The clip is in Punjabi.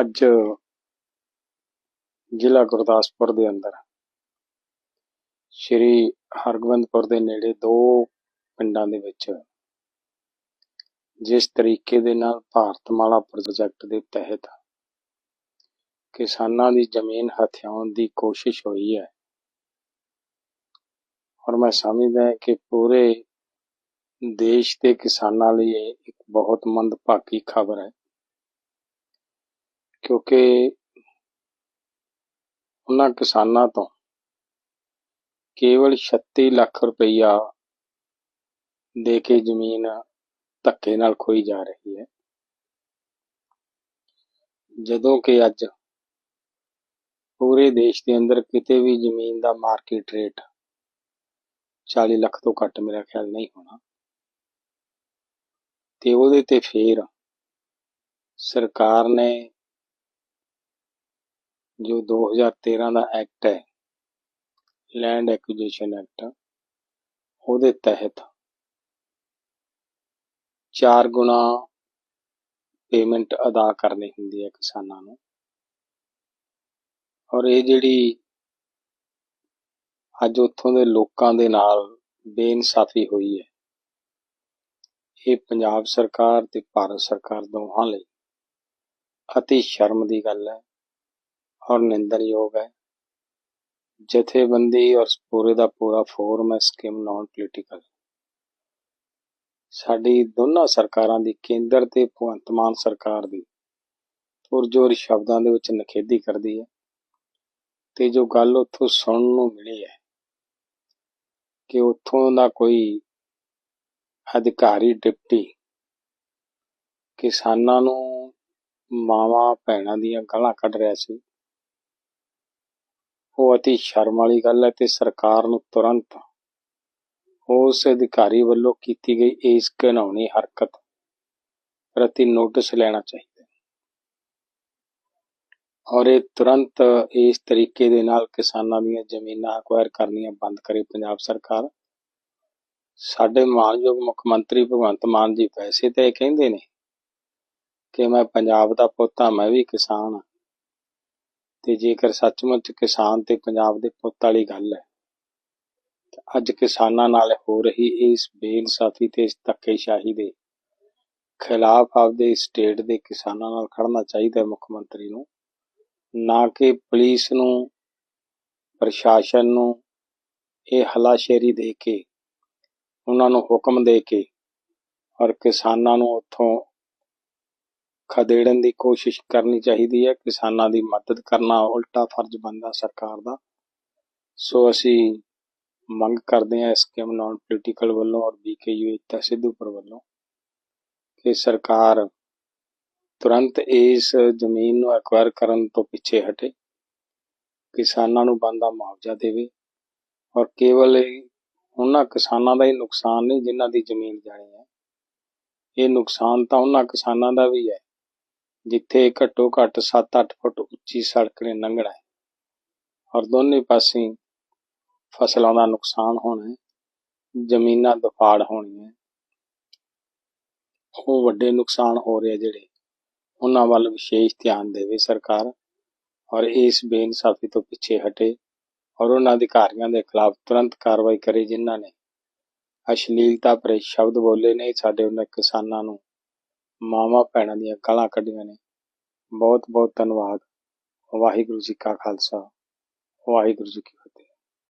ਅੱਜ ਜ਼ਿਲ੍ਹਾ ਗੁਰਦਾਸਪੁਰ ਦੇ ਅੰਦਰ ਸ਼੍ਰੀ ਹਰਗੋਬਿੰਦਪੁਰ ਦੇ ਨੇੜੇ ਦੋ ਪਿੰਡਾਂ ਦੇ ਵਿੱਚ ਜਿਸ ਤਰੀਕੇ ਦੇ ਨਾਲ ਭਾਰਤਮਾਲਾ ਪ੍ਰੋਜੈਕਟ ਦੇ ਤਹਿਤ ਕਿਸਾਨਾਂ ਦੀ ਜ਼ਮੀਨ ਹਥਿਆਉਣ ਦੀ ਕੋਸ਼ਿਸ਼ ਹੋਈ ਹੈ। ਔਰ ਮੈਂ ਸਮਝਦਾ ਕਿ ਪੂਰੇ ਦੇਸ਼ ਦੇ ਕਿਸਾਨਾਂ ਲਈ ਇਹ ਇੱਕ ਬਹੁਤ ਮੰਦਭਾਗੀ ਖਬਰ ਹੈ। ਕਿਉਂਕਿ ਉਹਨਾਂ ਕਿਸਾਨਾਂ ਤੋਂ ਕੇਵਲ 36 ਲੱਖ ਰੁਪਈਆ ਦੇ ਕੇ ਜ਼ਮੀਨ ਧੱਕੇ ਨਾਲ ਖੋਈ ਜਾ ਰਹੀ ਹੈ। ਜਦੋਂ ਕਿ ਅੱਜ ਪੂਰੇ ਦੇਸ਼ ਦੇ ਅੰਦਰ ਕਿਤੇ ਵੀ ਜ਼ਮੀਨ ਦਾ ਮਾਰਕੀਟ ਰੇਟ 40 ਲੱਖ ਤੋਂ ਘੱਟ ਮੇਰਾ ਖਿਆਲ ਨਹੀਂ ਹੋਣਾ ਤੇ ਉਹਦੇ ਤੇ ਫੇਰ ਸਰਕਾਰ ਨੇ ਜੋ 2013 ਦਾ ਐਕਟ ਹੈ ਲੈਂਡ ਐਕੁਜੀਸ਼ਨ ਐਕਟ ਉਹਦੇ ਤਹਿਤ ਚਾਰ ਗੁਣਾ ਪੇਮੈਂਟ ਅਦਾ ਕਰਨੀ ਹੁੰਦੀ ਹੈ ਕਿਸਾਨਾਂ ਨੂੰ। ਔਰ ਇਹ ਜਿਹੜੀ ਅੱਜ ਉੱਥੋਂ ਦੇ ਲੋਕਾਂ ਦੇ ਨਾਲ ਬੇਇਨਸਾਫੀ ਹੋਈ ਹੈ, ਇਹ ਪੰਜਾਬ ਸਰਕਾਰ ਤੇ ਭਾਰਤ ਸਰਕਾਰ ਦੋਹਾਂ ਲਈ ਅਤੀ ਸ਼ਰਮ ਦੀ ਗੱਲ ਹੈ। ਔਰ ਨਿੰਦਣਯੋਗ ਹੈ। ਜਥੇਬੰਦੀ ਔਰ ਪੂਰੇ ਦਾ ਪੂਰਾ ਫੋਰਮ ਹੈ ਸਕੀਮ ਨਾਨ ਪੋਲੀਟੀਕਲ ਸਾਡੀ ਦੋਨਾਂ ਸਰਕਾਰਾਂ ਦੀ, ਕੇਂਦਰ ਤੇ ਭਗਵੰਤ ਮਾਨ ਸਰਕਾਰ ਦੀ ਪੁਰਜੋਰ ਸ਼ਬਦਾਂ ਦੇ ਵਿੱਚ ਨਖੇਦੀ ਕਰਦੀ ਹੈ। ਤੇ ਜੋ ਗੱਲ ਉੱਥੋਂ ਸੁਣਨ ਨੂੰ ਮਿਲੀ ਹੈ ਕਿ ਉੱਥੋਂ ਦਾ ਕੋਈ ਅਧਿਕਾਰੀ, ਡਿਪਟੀ ਕਿਸਾਨਾਂ ਨੂੰ ਮਾਵਾਂ, ਭੈਣਾਂ ਦੀਆਂ ਗਾਲਾਂ ਕੱਢ ਰਿਹਾ ਸੀ ਉਹ ਅਤੀ ਸ਼ਰਮ ਵਾਲੀ ਗੱਲ ਹੈ ਤੇ ਸਰਕਾਰ ਨੂੰ ਤੁਰੰਤ ਉਸ ਅਧਿਕਾਰੀ ਵੱਲੋਂ ਕੀਤੀ ਗਈ ਇਸ ਘਿਨਾਉਣੀ ਹਰਕਤ ਪ੍ਰਤੀ ਨੋਟਿਸ ਲੈਣਾ ਚਾਹੀਦਾ ਹੈ। ਔਰ ਇਹ ਤੁਰੰਤ ਇਸ ਤਰੀਕੇ ਦੇ ਨਾਲ ਕਿਸਾਨਾਂ ਦੀਆਂ ਜ਼ਮੀਨਾਂ ਅਕਵਾਇਰ ਕਰਨੀਆਂ ਬੰਦ ਕਰੇ ਪੰਜਾਬ ਸਰਕਾਰ। ਸਾਡੇ ਮਾਨਯੋਗ ਮੁੱਖ ਮੰਤਰੀ ਭਗਵੰਤ ਮਾਨ ਜੀ ਵੈਸੇ ਤਾਂ ਇਹ ਕਹਿੰਦੇ ਨੇ ਕਿ ਮੈਂ ਪੰਜਾਬ ਦਾ ਪੁੱਤ ਹਾਂ, ਮੈਂ ਵੀ ਕਿਸਾਨ ਹਾਂ। ਤੇ ਜੇਕਰ ਸੱਚਮੁੱਚ ਕਿਸਾਨ ਤੇ ਪੰਜਾਬ ਦੇ ਪੁੱਤ ਵਾਲੀ ਗੱਲ ਹੈ ਅੱਜ ਕਿਸਾਨਾਂ ਨਾਲ ਹੋ ਰਹੀ ਇਸ ਬੇਇਨਸਾਫੀ ਤੇ ਇਸ ਧੱਕੇਸ਼ਾਹੀ ਦੇ ਖਿਲਾਫ ਆਪਦੇ ਸਟੇਟ ਦੇ ਕਿਸਾਨਾਂ ਨਾਲ ਖੜਨਾ ਚਾਹੀਦਾ ਹੈ ਮੁੱਖ ਮੰਤਰੀ ਨੂੰ, ਨਾ ਕਿ ਪੁਲਿਸ ਨੂੰ, ਪ੍ਰਸ਼ਾਸਨ ਨੂੰ, ਇਹ ਹਲਾਸ਼ੇਰੀ ਦੇ ਕੇ, ਉਹਨਾਂ ਨੂੰ ਹੁਕਮ ਦੇ ਕੇ ਔਰ ਕਿਸਾਨਾਂ ਨੂੰ ਉੱਥੋਂ ਖਦੇੜਨ ਦੀ ਕੋਸ਼ਿਸ਼ ਕਰਨੀ ਚਾਹੀਦੀ ਹੈ। ਕਿਸਾਨਾਂ ਦੀ ਮਦਦ ਕਰਨਾ ਉਲਟਾ ਫਰਜ਼ ਬਣਦਾ ਸਰਕਾਰ ਦਾ। ਸੋ ਅਸੀਂ ਮੰਗ ਕਰਦੇ ਹਾਂ ਐਸਕੇਐਮ ਨਾਨ ਪੋਲੀਟੀਕਲ ਵੱਲੋਂ ਔਰ ਬੀਕੇਯੂ ਏਕਤਾ ਸਿੱਧੂਪੁਰ ਵੱਲੋਂ ਕਿ ਸਰਕਾਰ ਤੁਰੰਤ ਇਸ ਜ਼ਮੀਨ ਨੂੰ ਐਕਵਾਇਰ ਕਰਨ ਤੋਂ ਪਿੱਛੇ ਹਟੇ। ਕਿਸਾਨਾਂ ਨੂੰ ਬੰਦਾ ਮੁਆਵਜ਼ਾ ਦੇਵੇ ਔਰ ਕੇਵਲ ਉਹਨਾਂ ਕਿਸਾਨਾਂ ਦਾ ਹੀ ਨੁਕਸਾਨ ਨਹੀਂ ਜਿਨ੍ਹਾਂ ਦੀ ਜ਼ਮੀਨ ਜਾਣੀ ਹੈ। ਇਹ ਨੁਕਸਾਨ ਤਾਂ ਉਹਨਾਂ ਕਿਸਾਨਾਂ ਦਾ ਵੀ ਹੈ। ਜਿੱਥੇ ਘੱਟੋ ਘੱਟ 7-8 ਫੁੱਟ ਉੱਚੀ ਸੜਕ ਨੇ ਲੰਘਣਾ ਹੈ ਔਰ ਦੋਨੇ ਪਾਸੇ ਫਸਲਾਂ ਦਾ ਨੁਕਸਾਨ ਹੋਣਾ ਹੈ, ਜ਼ਮੀਨਾਂ ਦਫਾੜ ਹੋਣੀਆਂ ਉਹ ਵੱਡੇ ਨੁਕਸਾਨ ਹੋ ਰਹੇ ਜਿਹੜੇ ਉਹਨਾਂ ਵੱਲ ਵਿਸ਼ੇਸ਼ ਧਿਆਨ ਦੇਵੇ ਸਰਕਾਰ ਔਰ ਇਸ ਬੇਇਨਸਾਫੀ ਤੋਂ ਪਿੱਛੇ ਹਟੇ ਔਰ ਉਹਨਾਂ ਅਧਿਕਾਰੀਆਂ ਦੇ ਖਿਲਾਫ ਤੁਰੰਤ ਕਾਰਵਾਈ ਕਰੇ ਜਿਨ੍ਹਾਂ ਨੇ ਅਸ਼ਲੀਲਤਾ ਭਰੇ ਸ਼ਬਦ ਬੋਲੇ ਨੇ। ਸਾਡੇ ਉਹਨਾਂ ਕਿਸਾਨਾਂ ਨੂੰ ਮਾਵਾਂ ਭੈਣਾਂ ਦੀਆਂ ਗਾਲਾਂ ਕੱਢੀਆਂ ਨੇ। ਬਹੁਤ ਬਹੁਤ ਧੰਨਵਾਦ। ਵਾਹਿਗੁਰੂ ਜੀ ਕਾ ਖਾਲਸਾ। ਵਾਹਿਗੁਰੂ ਜੀ ਕੀ ਫਤਿਹ।